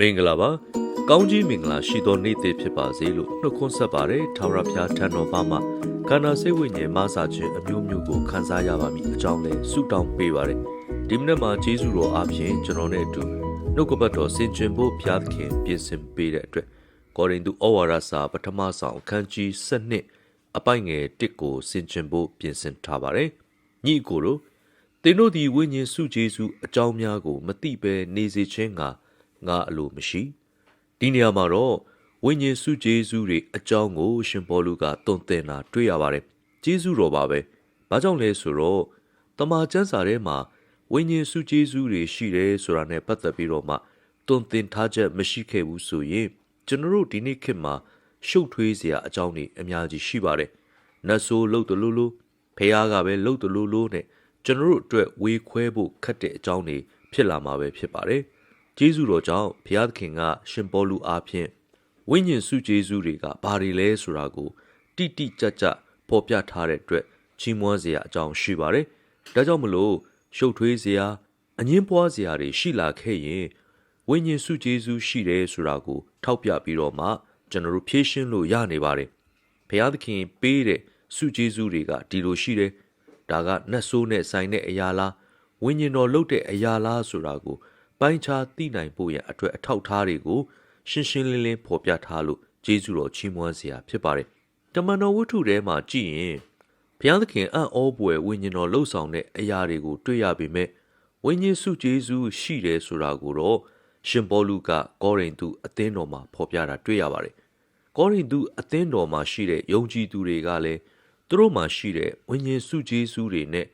မင်္ဂလာပါကောင်းကြီးမင်္ဂလာရှိသောနေ့တစ်ဖြစ်ပါစေလို့နှုတ်ခွန်းဆက်ပါတယ်ထာဝရဘုရားထံတော်ပါမှာခန္ဓာစိတ်ဝိညာဉ်မဆာခြင်းအမျိုးမျိုးကိုခံစားရပါမည်အကြောင်းလဲဆုတောင်းပေးပါတယ်ဒီမနေ့မှာဂျေဇုတော်အားဖြင့်ကျွန်တော်နဲ့အတူနှုတ်ကပတ်တော်ဆင်ခြင်ဖို့ဘုရားသခင်ပြင်ဆင်ပေးတဲ့အတွက်ကောရိန္သုဩဝါဒစာပထမဆောင်အခန်းကြီး7အပိုင်ငယ်1ကိုဆင်ခြင်ဖို့ပြင်ဆင်ထားပါတယ်ညီအကိုတို့သင်တို့သည်ဝိညာဉ်စုဂျေဇုအကြောင်းများကို မသိဘဲနေစေခြင်းက ငါအလိုမရှိဒီနေရာမှာတော့ဝိညာဉ်စုဂျေဇုတွေအကြောင်းကိုရှင်ပေါလုကတုံ့တင်တာတွေ့ရပါတယ်ဂျေဇုတော်ပါပဲဘာကြောင့်လဲဆိုတော့တမန်ကျမ်းစာထဲမှာဝိညာဉ်စုဂျေဇုတွေရှိတယ်ဆိုတာနဲ့ပတ်သက်ပြီးတော့မှတုံ့တင်ထားချက်မရှိခဲ့ဘူးဆိုရင်ကျွန်တော်တို့ဒီနေ့ခေတ်မှာရှုပ်ထွေးစရာအကြောင်းတွေအများကြီးရှိပါတယ်နတ်ဆိုးလှုပ်တလူလူဖះကပဲလှုပ်တလူလူနဲ့ကျွန်တော်တို့အတွက်ဝေခွဲဖို့ခက်တဲ့အကြောင်းတွေဖြစ်လာမှာပဲဖြစ်ပါတယ်။ ဂျေဇုတော်ကြောင့်ဘုရားသခင်က ရှင်ပေါလုအားဖြင့်ဝိညာဉ်စုဂျေဇုတွေကဘာတွေလဲဆိုတာကိုတိတိကျကျဖော်ပြထားတဲ့အတွက်ချီးမွမ်းစရာအကြောင်းရှိပါတယ်။ဒါကြောင့်မလို့ရှုပ်ထွေးစရာအငင်းပွားစရာတွေရှိလာခဲ့ရင်ဝိညာဉ်စုဂျေဇုရှိတယ်ဆိုတာကိုထောက်ပြပြီးတော့မှကျွန်တော်တို့ဖြည့်ရှင်းလို့ရနေပါတယ်။ဘုရားသခင်ပေးတဲ့စုဂျေဇုတွေကဒီလိုရှိတယ်။ဒါကနတ်ဆိုးနဲ့ဆိုင်တဲ့အရာလားဝိညာဉ်တော်လှုပ်တဲ့အရာလားဆိုတာကို ပိုင်းခြားသိနိုင်ဖို့ရန်အတွက်အထောက်ထားတွေကိုရှင်းရှင်းလင်းလင်းဖော်ပြထားလို့ဂျေဇုတော်ချီးမွမ်းစရာဖြစ်ပါတယ်။တမန်တော်ဝတ္ထုထဲမှာကြည့်ရင်ဘုရားသခင်အံ့ဩပွေဝိညာဉ်တော်လှုပ်ဆောင်တဲ့အရာတွေကိုတွေ့ရပေမဲ့ဝိညာဉ်စုဂျေဇုရှိတယ်ဆိုတာကိုတော့ရှင်ပေါလုကကောရိန္သုအသင်းတော်မှာဖော်ပြတာတွေ့ရပါတယ်။ကောရိန္သုအသင်းတော်မှာရှိတဲ့ယုံကြည်သူတွေကလည်းသူတို့မှာရှိတဲ့ဝိညာဉ်စုဂျေဇုတွေနဲ့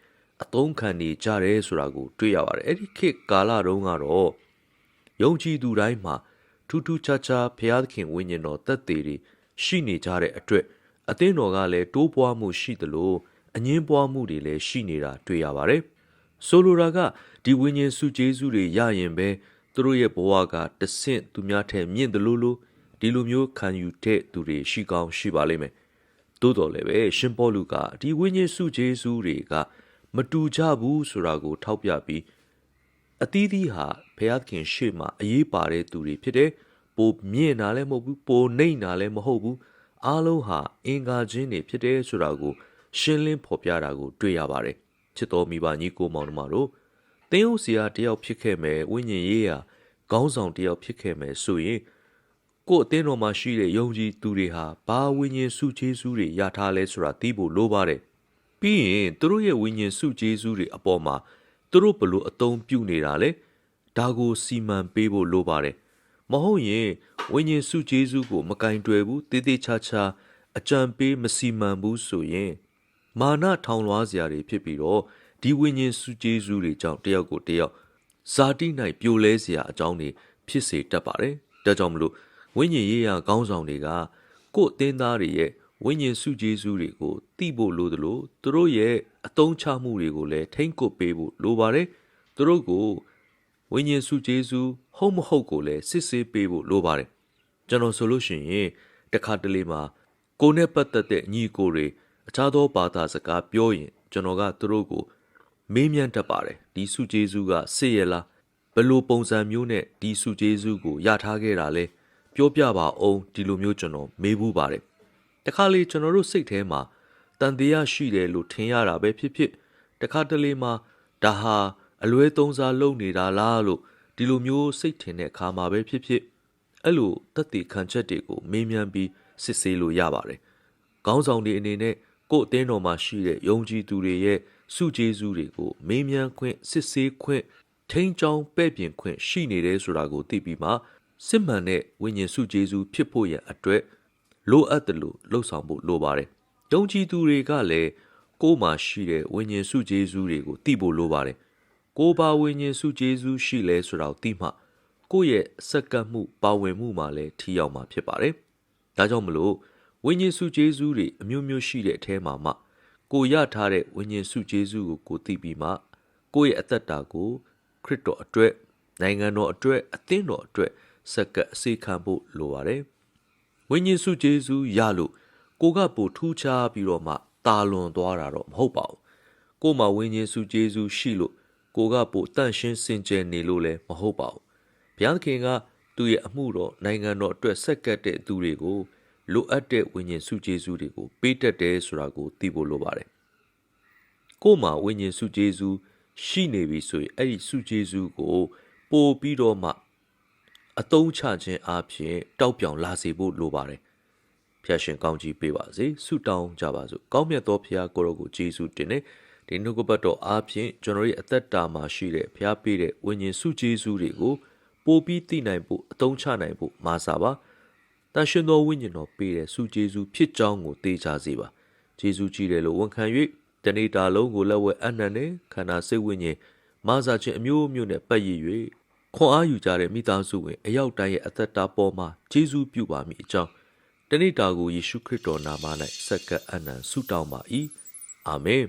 အသုံးခံနေကြတယ်ဆိုတာကို တွေ့ရပါတယ်အဲ့ဒီခေတ်ကာလတုန်းကတော့ယုံကြည်သူတိုင်းမှာထူးထူးခြားခြားဘုရားသခင်ဝိညာဉ်တော်သက်သေတွေရှိနေကြတဲ့အတွက်အသင်းတော်ကလည်းတိုးပွားမှုရှိသလိုအငင်းပွားမှုတွေလည်းရှိနေတာတွေ့ရပါတယ်ဆိုလိုတာကဒီဝိညာဉ်စုကျေးဇူးတွေရရင်ပဲသူတို့ရဲ့ဘဝကတဆင့်သူများထက်မြင့်တယ်လို့လို့ဒီလိုမျိုးခံယူတဲ့သူတွေရှိကောင်းရှိပါလိမ့်မယ်တိုးတော်လည်းပဲရှင်ပေါလုကဒီဝိညာဉ်စုကျေးဇူးတွေက မတူကြဘူးဆိုတာကို ထောက်ပြပြီးအသီးသီးဟာဘုရားသခင်ရှေ့မှာအရေးပါတဲ့သူတွေဖြစ်တယ်ပိုမြင့်တာလည်းမဟုတ်ဘူးပိုနှိမ့်တာလည်းမဟုတ်ဘူးအားလုံးဟာအင်္ဂါချင်းတွေဖြစ်တယ်ဆိုတာကိုရှင်းလင်းဖော်ပြတာကို တွေ့ရပါတယ်ချစ်တော်မိဘညီကိုမောင်နှမတို့သင်ဟုတ်စရာတယောက်ဖြစ်ခဲ့မယ်ဝိညာဉ်ရေးရာခေါင်းဆောင်တယောက်ဖြစ်ခဲ့မယ်ဆိုရင်ကိုယ်အသင်းတော်မှာရှိတဲ့ယုံကြည်သူတွေဟာဘာဝိညာဉ်စုချေးစုတွေရထားလဲဆိုတာသိဖို့လိုပါတယ် ပြီးရင်သူတို့ရဲ့ဝိညာဉ်စုကျေးဇူးတွေအပေါ်မှာသူတို့ဘလို့အသုံးပြုနေတာလဲဒါကိုစီမံပေးဖို့လိုပါတယ်မဟုတ်ရင်ဝိညာဉ်စုကျေးဇူးကိုမကင်တွယ်ဘူးတေးသေးချာချာအကြံပေးမစီမံဘူးဆိုရင် မာနထောင်လွှားစရာတွေဖြစ်ပြီးတော့ဒီဝိညာဉ်စုကျေးဇူးတွေကြောင့်တယောက်ကိုတယောက်ဇာတိ၌ပြိုလဲစရာအကြောင်းတွေဖြစ်စေတတ်ပါတယ်ဒါကြောင့်မလို့ဝိညာဉ်ရေးရာခေါင်းဆောင်တွေကကိုယ်အသင်းသားတွေရဲ့ ဝိညာဉ်စုကျေးဇူးတွေကိုသိဖို့လိုသလိုသူတို့ရဲ့အသုံးချမှုတွေကိုလည်းထိမ့်ကွပ်ပေးဖို့လိုပါတယ်သူတို့ကိုဝိညာဉ်စုကျေးဇူးဟုတ်မဟုတ်ကိုလည်းစစ်ဆေးပေးဖို့လိုပါတယ်ကျွန်တော်ဆိုလို့ရှိရင်တခါတလေမှာကိုနဲ့ပတ်သက်တဲ့ညီကိုတွေအခြားသောဘာသာစကားပြောရင် ကျွန်တော်ကသူတို့ကို မေးမြန်းတတ်ပါတယ်ဒီစုကျေးဇူးကစစ်ရလားဘယ်လိုပုံစံမျိုးနဲ့ဒီစုကျေးဇူးကိုရထားခဲ့တာလဲပြောပြပါအောင်ဒီလိုမျိုးကျွန်တော်မေးဘူးပါတယ် တခါလေကျွန်တော်တို့စိတ်ထဲမှာတန်တရားရှိတယ်လို့ထင်ရတာပဲဖြစ်ဖြစ်တခါတလေမှာဒါဟာအလွဲသုံးစားလုပ်နေတာလားလို့ဒီလိုမျိုးစိတ်ထင်တဲ့အခါမှာပဲဖြစ်ဖြစ်အဲ့လိုတက်တည်ခံချက်တွေကိုမေးမြန်းပြီးစစ်ဆေးလို့ရပါတယ်။ခေါင်းဆောင်တွေအနေနဲ့ကိုယ့်အသင်းတော်မှာရှိတဲ့ယုံကြည်သူတွေရဲ့စုကျေးဇူးတွေကိုမေးမြန်းခွင့်စစ်ဆေးခွင့်ထိန်းချောင်းပဲ့ပြင်ခွင့်ရှိနေတယ်ဆိုတာကိုသိပြီးမှစစ်မှန်တဲ့ဝိညာဉ်စုကျေးဇူးဖြစ်ဖို့ရန်အတွက် လိုအပ်တယ်လို့လှုပ်ဆောင်ဖို့လိုပါတယ်။ယုံကြည်သူတွေကလည်းကိုယ်မှာရှိတဲ့ဝိညာဉ်စုကျေးဇူးတွေကိုသိဖို့လိုပါတယ်။ကိုယ်ပါဝိညာဉ်စုကျေးဇူးရှိလဲဆိုတာကိုသိမှကိုယ့်ရဲ့စက္ကန့်မှုပါဝင်မှုမှာလည်းထီရောက်မှာဖြစ်ပါတယ်။ဒါကြောင့်မလို့ဝိညာဉ်စုကျေးဇူးတွေအမျိုးမျိုးရှိတဲ့အထဲမှာမှကိုရထားတဲ့ဝိညာဉ်စုကျေးဇူးကိုကိုသိပြီးမှကိုယ့်ရဲ့အသက်တာကိုခရစ်တော်အတွက်နိုင်ငံတော်အတွက်အသင်းတော်အတွက်စက္ကန့်အစေခံဖို့လိုပါတယ်။ ဝိညာဉ်စုကျေးဇူးရလို့ကိုကပိုထူးခြားပြီးတော့မှတာလွန်သွားတာတော့မဟုတ်ပါဘူးကိုမှဝိညာဉ်စုကျေးဇူးရှိလို့ကိုကပိုတန့်ရှင်းစင်ကြယ်နေလို့လည်းမဟုတ်ပါဘူးဘုရားသခင်ကသူရဲ့အမှုတော်နိုင်ငံတော်အတွက်ဆက်ကပ်တဲ့သူတွေကိုလိုအပ်တဲ့ဝိညာဉ်စုကျေးဇူးတွေကိုပေးတတ်တယ်ဆိုတာကိုသိဖို့လိုပါတယ်ကိုယ်မှာဝိညာဉ်စုကျေးဇူးရှိနေပြီဆိုရင်အဲ့ဒီစုကျေးဇူးကိုပို့ပြီးတော့မှ အသုံးချခြင်းအပြင်တောက်ပြောင်လာစေဖို့လိုပါတယ်ဖျာရှင်ကောင်းကြီးပေးပါစေဆုတောင်းကြပါစို့ကောင်းမြတ်သောဖျားကိုရောကိုယေရှုတင်နေဒီနှုတ်ကပတ်တော်အားဖြင့်ကျွန်တော်ရဲ့အသက်တာမှာရှိတဲ့ဖျားပေးတဲ့ဝိညာဉ်စုကျေးဇူးတွေကိုပို့ပြီးသိနိုင်ဖို့အသုံးချနိုင်ဖို့မာစာပါတန်ရှင်သောဝိညာဉ်တော်ပေးတဲ့စုကျေးဇူးဖြစ်ကြောင်းကိုသိကြစေပါယေရှုကြည်တယ်လို့ဝန်ခံ၍တနေ့တာလုံးကိုလက်ဝဲအနံ့နဲ့ခန္ဓာစိတ်ဝိညာဉ်မာစာခြင်းအမျိုးမျိုးနဲ့ပတ်ရည်၍ ခွန်အားယူကြတဲ့မိသားစုဝင်အယောက်တိုင်းရဲ့အသက်တာပေါ်မှာယေရှုပြုပါမိအကြောင်းတနေ့တာကိုယေရှုခရစ်တော်နာမ၌ဆက်ကပ်အနံ့ဆုတောင်းပါ၏အာမင်